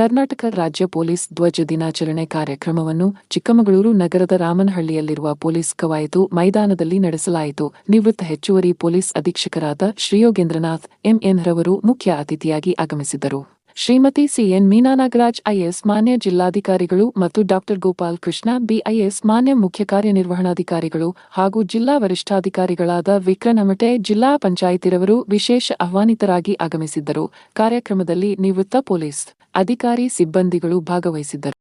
ಕರ್ನಾಟಕ ರಾಜ್ಯ ಪೊಲೀಸ್ ಧ್ವಜ ದಿನಾಚರಣೆ ಕಾರ್ಯಕ್ರಮವನ್ನು ಚಿಕ್ಕಮಗಳೂರು ನಗರದ ರಾಮನಹಳ್ಳಿಯಲ್ಲಿರುವ ಪೊಲೀಸ್ ಕವಾಯತು ಮೈದಾನದಲ್ಲಿ ನಡೆಸಲಾಯಿತು. ನಿವೃತ್ತ ಹೆಚ್ಚುವರಿ ಪೊಲೀಸ್ ಅಧೀಕ್ಷಕರಾದ ಶ್ರೀಯೋಗೇಂದ್ರನಾಥ್, ಎಂಎನ್ ರವರು ಮುಖ್ಯ ಅತಿಥಿಯಾಗಿ ಆಗಮಿಸಿದರು ಶ್ರೀಮತಿ ಸಿಎನ್ ಮೀನಾ ನಾಗರಾಜ್ ಐಎಸ್ ಮಾನ್ಯ ಜಿಲ್ಲಾಧಿಕಾರಿಗಳು ಮತ್ತು ಡಾಕ್ಟರ್ ಗೋಪಾಲ್ ಕೃಷ್ಣ, ಬಿಐಎಸ್ ಮಾನ್ಯ ಮುಖ್ಯ ಕಾರ್ಯನಿರ್ವಹಣಾಧಿಕಾರಿಗಳು ಹಾಗೂ ಜಿಲ್ಲಾ ವರಿಷ್ಠಾಧಿಕಾರಿಗಳಾದ ವಿಕ್ರನಮಟೆ ಜಿಲ್ಲಾ ಪಂಚಾಯಿತಿರವರು ವಿಶೇಷ ಆಹ್ವಾನಿತರಾಗಿ ಆಗಮಿಸಿದ್ದರು. ಕಾರ್ಯಕ್ರಮದಲ್ಲಿ ನಿವೃತ್ತ ಪೊಲೀಸ್ ಅಧಿಕಾರಿ ಸಿಬ್ಬಂದಿಗಳು ಭಾಗವಹಿಸಿದ್ದರು.